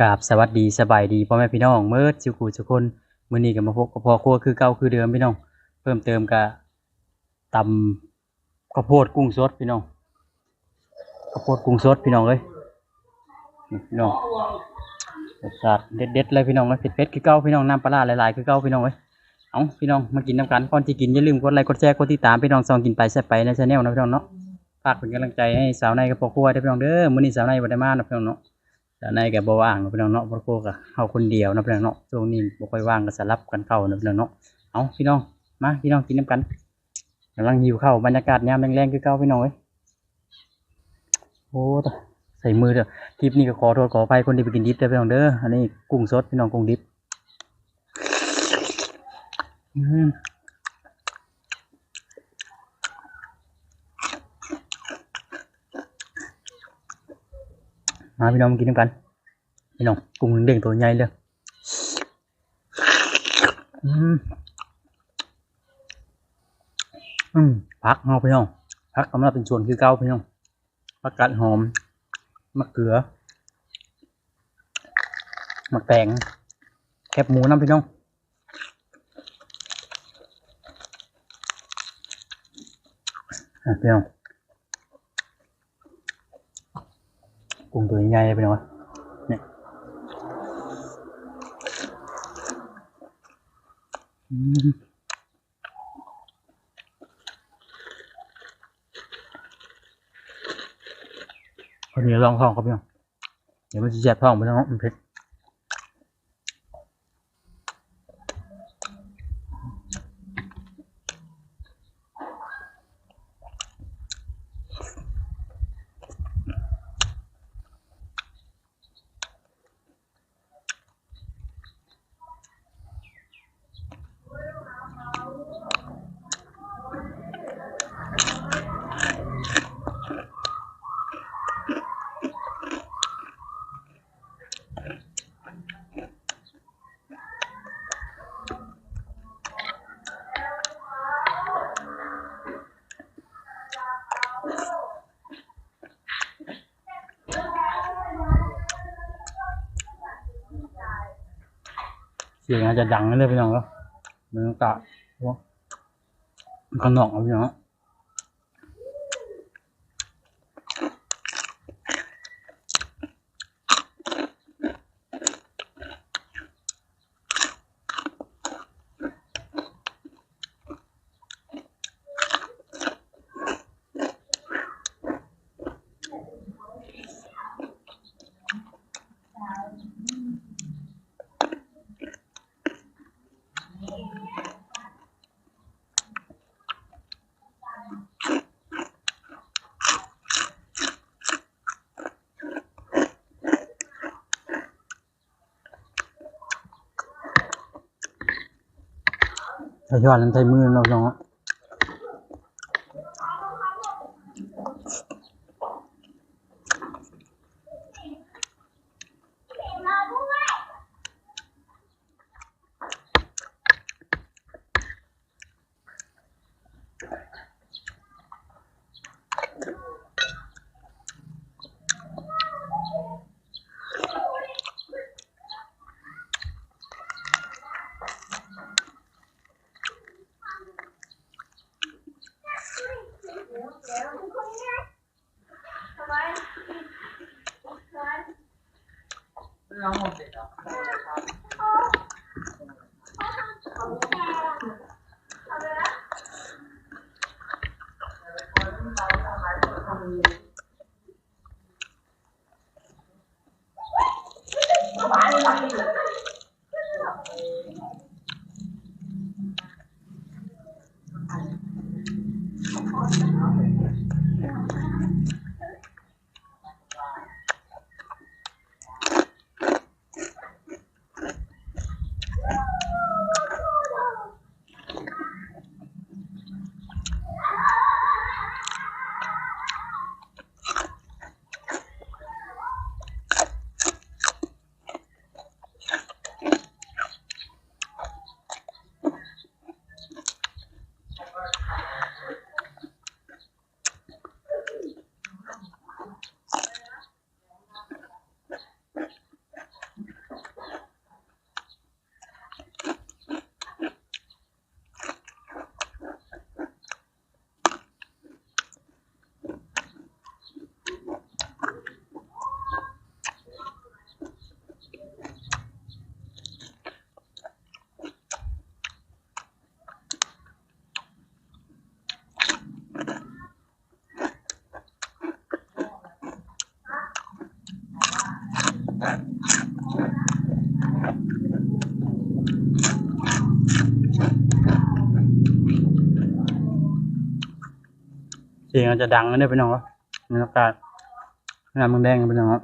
กราบสวัสดีสบายดีพ่อแม่พี่น้องเมื่อจิวกูทุกคนมื้อนี้ก็มาพบกับพ่อครัวคือเก่าคือเดิมพี่น้อง เพิ่มเติมก็ตำข้าวโพดกุ้งสดพี่น้องข้าวโพดกุ้งสดพี่น้องเอ้ยพี่น้องรสชาติเด็ดๆเลยพี่น้องเอ้ยเผ็ดๆคือเก่าพี่น้องน้ำปลาหลายๆคือเก่าพี่น้องเอ้ยเอาพี่น้องมากินน้ำกันก่อนที่กินอย่าลืมกดไลค์กดแชร์กดติดตามพี่น้องซองกินไปแซ่บไปในชาแนลนะพี่น้องเนาะฝากเป็นกำลังใจให้สาวในกับพ่อครัวด้พี่น้องเด้อมื้อนี้สาวในบ่ได้มานะพี่น้องเนาะ แต่ในแกบ่ว่างเนาะพี่น้องเนาะพระโคก็เฮาคนเดียวนะพี่น้องเนาะช่วงนี้บ่ค่อยว่างก็สลับกันเข้านะพี่น้องเนาะเอาพี่น้องมาพี่น้องกินน้ำกันกำลังหิวเข้าบรรยากาศยามแรงๆคือเก่าพี่น้องเอ้ยโอ้ตใส่มือเด้อคลิปนี้ก็ขอโทษขออภัยคนที่ไปกินดิบเด้อพี่น้องเด้ออันนี้กุ้งสดพี่น้องกุ้งดิบอืม มาพี่น้องมากินน้ำกันพี่น้องกุ้งเด้งตัวใหญ่เลยอืมอืมพักเฮาพี่น้องพักกำลังเป็นส่วนคือเก่าพี่น้องผักกาดหอมมะเขือมะแตงแคบหมูน้ำพี่น้องอะพี่น้อง กุ้งตัวใหญ่ๆพี่น้องอืมคนนี้ลองท้องครับพี่น้องเดี๋ยวมันจะแยบท้องไปแล้วมันเผ็ด สียงอาจจะดังเลยพี่น้องก็มันกะว่าข้างนอกเอาพี่น้อง ใช้ย้อนนั้นใช้มือเราพี่น้องอะ Um, เสียงจะดังนะเนี่ยพี่น้องครับบรรยากาศงานมึงแดงพี่น้องครับ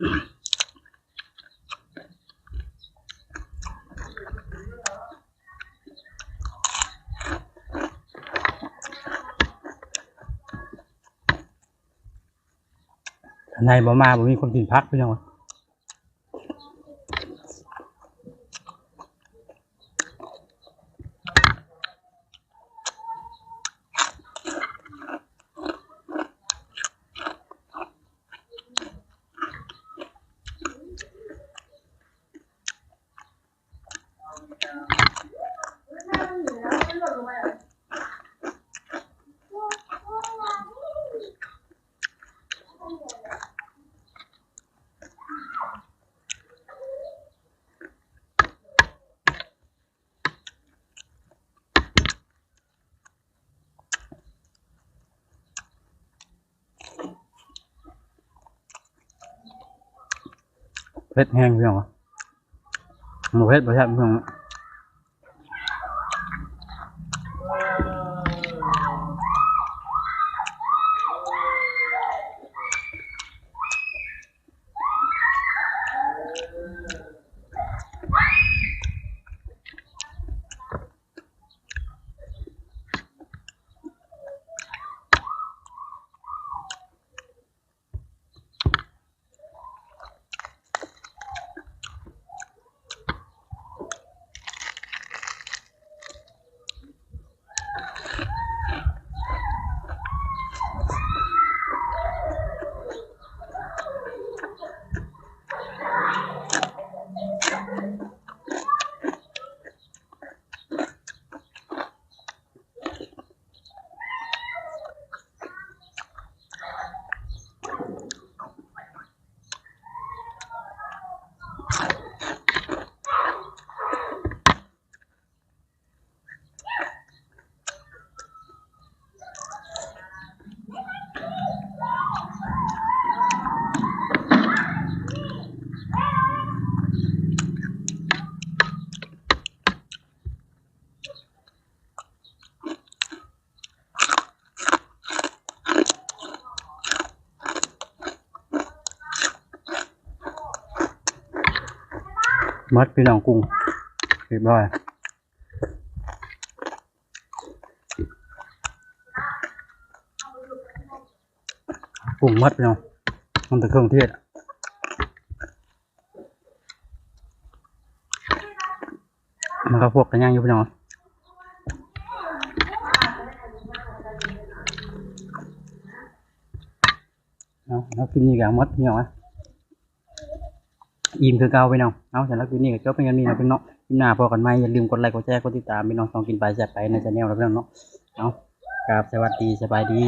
ในบ่มาบ่มีคนกินพักพี่น้อง เผ็ดแห้งพี่น้องวะหมูเผ็ดบ่ใช่พี่น้อง มัดพี่น้องกุ้งเรียบร้อยกุ้งมัดพี่น้องมันแต่เครื่องเทศอะมันก็พวกกันย่างอยู่พี่น้องเอาแล้วกินนี่กับมัดพี่น้องอะ อิ่มคือเก่าไปน้องเอาสำหรับคลิปนี้ก็จบเป็นกันนี้นะพี่น้องคลิปหน้าพอกันไหมอย่าลืมกดไลค์กดแชร์กดติดตามพี่น้องสองกินไปแซ่บไปในชาแนลเราเพื่อนเนาะเอากราบสวัสดีสบายดี